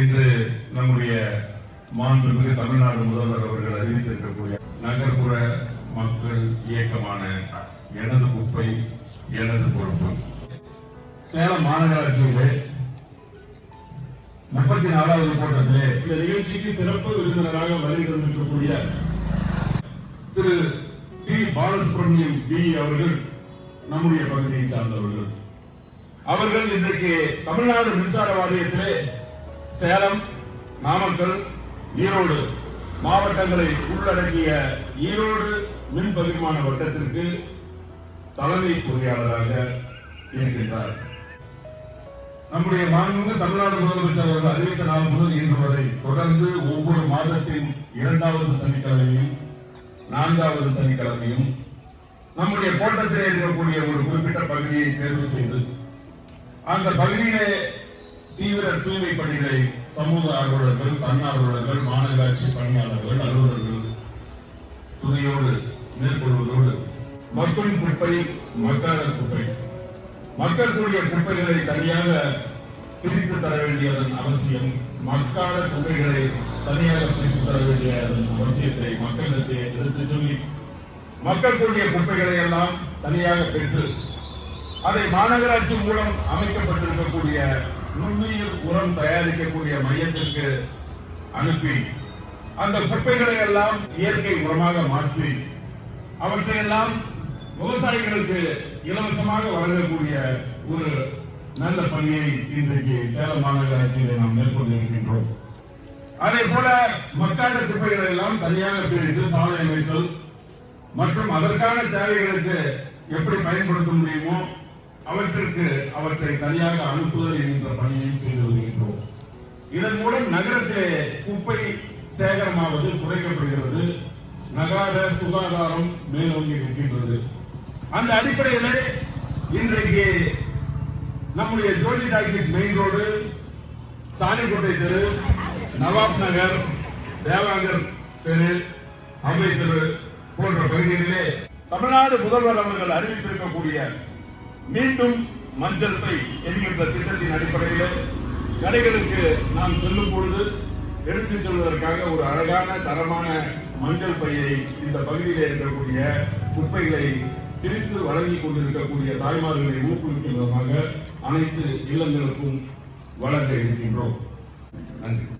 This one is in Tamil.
இன்று நம்முடைய மாண்புமிகு தமிழ்நாடு முதல்வர் அவர்கள் அறிவித்திருக்கக்கூடிய நகர்ப்புற மக்கள் இயக்கமான எனது குப்பை எனது பொறுப்பு. சேலம் மாநகராட்சியிலே முப்பத்தி நாலாவது கூட்டத்திலே இந்த நிகழ்ச்சிக்கு சிறப்பு விருந்தினராக வருகை தந்திருக்கக்கூடிய திரு பி பாலசுப்ரமணியம் பி. அவர்கள் நம்முடைய பகுதியை சார்ந்தவர்கள். அவர்கள் இன்றைக்கு தமிழ்நாடு மின்சார வாரியத்திலே சேலம் நாமக்கல் ஈரோடு மாவட்டங்களை உள்ளடக்கிய ஈரோடு மின் பகிர்மான வட்டத்திற்கு தலைமை பொறியாளராக இருக்கின்றார். நம்முடைய மாண்புமிகு தமிழ்நாடு முதலமைச்சர் அவர்கள் அறிவித்த நாள் முதல் இன்று வரை தொடர்ந்து ஒவ்வொரு மாதத்தின் இரண்டாவது சனிக்கிழமையும் நான்காவது சனிக்கிழமையும் நம்முடைய கோட்டத்தில் இருக்கக்கூடிய ஒரு குறிப்பிட்ட பகுதியை தேர்வு செய்து அந்த பகுதியிலே தீவிர தூய்மை பணிகளை சமூக ஆர்வலர்கள் தன்னார்வலர்கள் மாநகராட்சி பணியாளர்கள் அலுவலர்கள் துணையோடு மேற்கொள்வதோடு மக்கள் குப்பை மக்காத குப்பை. மக்களுடைய குப்பைகளை தனியாக பிரித்து தர வேண்டியதன் அவசியம் மக்காத குப்பைகளை தனியாக பிரித்து தர வேண்டியதன் அவசியத்தை மக்களிடத்தை எடுத்து சொல்லி மக்களுடைய குப்பைகளை எல்லாம் தனியாக பெற்று அதை மாநகராட்சி மூலம் அமைக்கப்பட்டிருக்கக்கூடிய நுண்ணுயிர் உரம் தயாரிக்கக்கூடிய மையத்திற்கு அனுப்பி அந்த குப்பைகளை எல்லாம் இயற்கை உரமாக மாற்றி அவற்றையெல்லாம் விவசாயிகளுக்கு இலவசமாக வழங்கக்கூடிய ஒரு நல்ல பணியை இன்றைக்கு சேலம் மாநகராட்சியிலே நாம் மேற்கொண்டிருக்கின்றோம். அதே போல மக்காத குப்பைகளை எல்லாம் தனியாக பிரித்து சாலை அமைத்தல் மற்றும் அதற்கான தேவைகளுக்கு எப்படி பயன்படுத்த முடியுமோ அவற்றிற்கு அவற்றை தனியாக அனுப்புதல் என்கின்ற பணியையும் செய்து வருகின்றோம். இதன் மூலம் நகரத்திலே குப்பை சேகரமாவது குறைக்கப்படுகிறது. நகர சுகாதாரம் மேலோங்கி இருக்கின்றது அந்த அடிப்படையில் இன்றைக்கு நம்முடைய Jothi talkies main road Sanikottai தெரு நவாப் நகர் தேவாங்கர் தெரு அம்மை தெரு போன்ற பகுதிகளிலே தமிழ்நாடு முதல்வர் அவர்கள் அறிவித்திருக்கக்கூடிய மீண்டும் மஞ்சள் பை என்கின்ற திட்டத்தின் அடிப்படையில் கடைகளுக்கு நாம் செல்லும் பொழுது எடுத்துச் செல்வதற்காக ஒரு அழகான தரமான மஞ்சள் பையை இந்த பகுதியில் இருக்கக்கூடிய குப்பைகளை பிரித்து வழங்கிக் கொண்டிருக்கக்கூடிய தாய்மார்களை ஊக்குவிக்கும் விதமாக அனைத்து இல்லங்களுக்கும் வழங்க இருக்கின்றோம். நன்றி.